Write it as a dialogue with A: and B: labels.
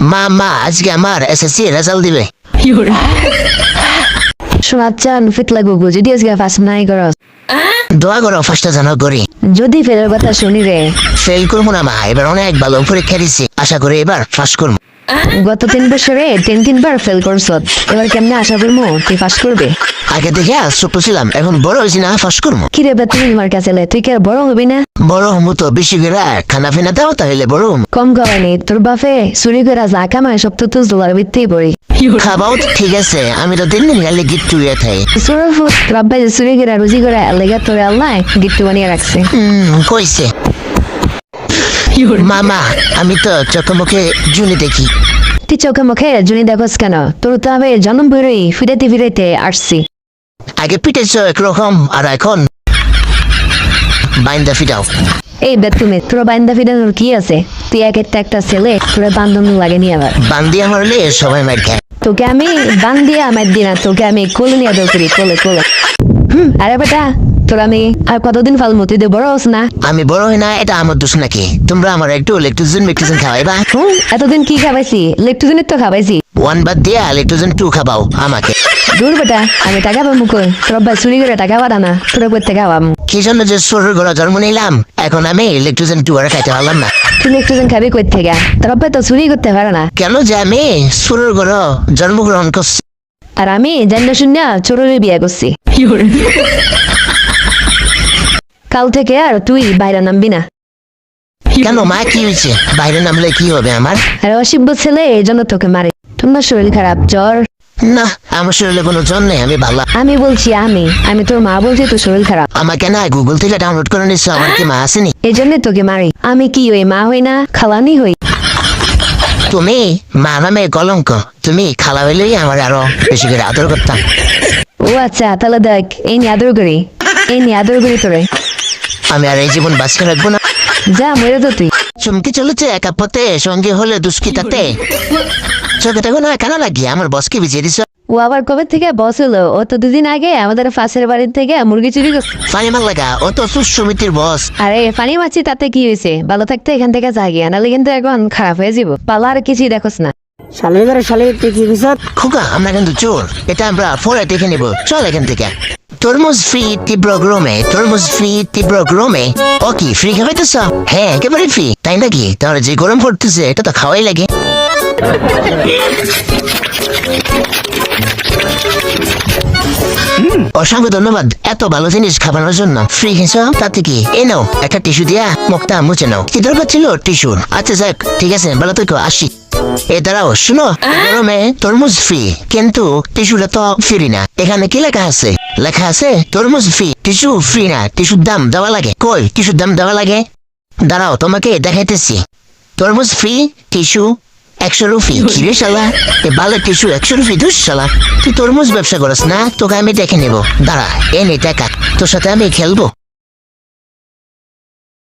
A: মা মা আজকে আমার এসএসসি রেজাল্ট দিবে।
B: চান ফিট লাগবো বুঝি যদি আজকে ফার্স্ট নাই করস
A: দোয়া করো ফার্স্টটা জানো করি।
B: যদি ফেলের কথা শুনি রে।
A: ফেল করব না মা এবার অনেক ভালো পরীক্ষা দিছি। আশা করি এবার ফার্স্ট করব।
B: গত তিন বছরে তিন তিনবার ফেল করছ। এবার কেমনে আশা করব তুই পাস করবে?
A: আগে দেখে ছোট ছিলাম এখন বড় হয়েছি না ফার্স্ট করব?
B: কি রে বেতন তোমার কাছে তুই কি আর বড় হবি না?
A: বড় হমু তো বেশি করে খানা ফিনা দাও তাহলে বড় হমু।
B: কম কমায়নি তোর বাপে চুরি করে যা কামায় সব তো তুই দোলার ভিত্তিই পড়ি
A: খাবাও তো ঠিক আছে আমি তো দিন দিন গেলে গিট টুয়ে থাই
B: ফুট তোর যে চুরি করে রুজি করে লেগে তোর আল্লাহ গিট্টু বানিয়ে রাখছে।
A: হুম কইছে। মামা আমি তো চোখে মুখে জুনি দেখি।
B: তুই চোখে মুখে জুনি দেখোস কেন তোর তো আমি জন্ম বেরোই ফিরাইতে ফিরাইতে আসছি
A: আগে পিটেছ একরকম আর এখন বাইন্দা ফিটাও
B: এই বেতুমে তোর বান্দা ফিরানোর কি আছে তুই এক একটা একটা ছেলে তোর বান্ধব লাগেনি আবার
A: বান্দিয়া মারলে সবাই মার খায়
B: তোকে আমি বান দিয়ে আমার দিনা তোকে আমি কোলে নিয়ে করি কোলে কোলে হুম আরে বেটা তোর আমি আর কতদিন ফালমু তুই তো বড় হস না?
A: আমি বড় হই না এটা আমার দোষ নাকি? তোমরা আমার একটু লেকটুজন মেকটুজন খাওয়াইবা
B: হুম এতদিন কি খাবাইছি? লেকটুজনের তো খাবাইছি।
A: ওয়ান বাদ দিয়া লেকটুজন টু খাবাও আমাকে।
B: দূর বেটা আমি টাকা পাবো কই? তোর আব্বা চুরি করে টাকা পাঠা না তোর করতে খাওয়াম।
A: কি জন্য যে শরীর ঘোরা জন্ম নিলাম? এখন আমি লেকটুজন টু আর খাইতে পারলাম না।
B: তুই লেকটুজন খাবি কই থেকে? তোর আব্বা তো চুরি করতে পারে না।
A: কেন যে আমি শরীর ঘোরা জন্মগ্রহণ করছি?
B: আর আমি জান্য শূন্য চোরের বিয়ে করছি। কাল থেকে আর তুই বাইরে নামবি না।
A: কেন? মা কি হয়েছে? বাইরে নামলে কি হবে আমার?
B: আর অসিব্য ছেলে এই জন্য তোকে মারে। তোমার শরীর খারাপ জ্বর?
A: না আমার শরীরে কোনো জ্বর নেই আমি ভালো।
B: আমি বলছি আমি আমি তোর মা বলছি তোর শরীর খারাপ।
A: আমাকে না গুগল থেকে ডাউনলোড করে নিচ্ছ আমার কি মা আসেনি?
B: এই জন্য তোকে মারি। আমি কি হই মা হই না খালানি হই?
A: তুমি মা নামে কলঙ্ক তুমি খালা হইলেই আমার আরও বেশি করে আদর করতাম।
B: ও আচ্ছা তাহলে দেখ এই নিয়ে আদর করি। এই নিয়ে আদর করি তোরে।
A: আমি আর এই জীবন বাঁচিয়ে রাখব না।
B: যা মরে তো তুই।
A: চমকে চলেছে একা পথে সঙ্গে হলে দুষ্কিতাতে চোখে দেখো না কেন লাগিয়ে আমার বসকে বিজিয়ে দিছ।
B: ও আবার কবে থেকে বস হলো ও তো দুদিন আগে আমাদের পাশের বাড়ির থেকে মুরগি চুরি করছে।
A: ফানি মাল লাগা ও তো সুসমিতির বস।
B: আরে পানি মাছি তাতে কি হয়েছে? ভালো থাকতে এখান থেকে জাগিয়া নাহলে কিন্তু এখন খারাপ হয়ে যাব। পালা আর কিছুই দেখোস না।
C: শালি ধরে শালি তুই কি
A: খোকা আমরা কিন্তু চোর। এটা আমরা পরে দেখে নেব। চল এখান থেকে। তরমুজ ফ্রি তীব্র গ্রমে, তরমুজ ফ্রি তীব্র গ্রমে। ও কি ফ্রি খাওয়াইতেছ হ্যাঁ একেবারে ফ্রি তাই নাকি? তাহলে যে গরম পড়তেছে, এটা তো খাওয়াই লাগে। অসংখ্য ধন্যবাদ এত ভালো জিনিস খাবানোর জন্য। ফ্রি খেয়েছ? তাতে কি? এ নাও, একটা টিস্যু দিয়া মুখটা মুছে নাও। কি দরকার ছিল? টিস্যুর আচ্ছা যাক, ঠিক আছে, ভালো থেকো, আসি। এ, দাঁড়াও, শুনো, গরমে তরমুজ ফ্রি কিন্তু টিস্যুটা তো ফ্রি না। এখানে কি লেখা আছে? লেখা আছে, তরমুজ ফ্রি টিস্যু ফ্রি না টিস্যুর দাম দেওয়া লাগে। কই টিস্যুর দাম দেওয়া লাগে? দাঁড়াও, তোমাকে দেখাইতেছি। তরমুজ ফ্রি টিস্যু একশো রুপি ঘিরে শালা? এ বালের টিসু একশো রুপি দুশ সালা তুই তরমুজ ব্যবসা করস না? তোকে আমি দেখে নেব। দাঁড়া এ নে টাকা তোর সাথে আমি খেলব।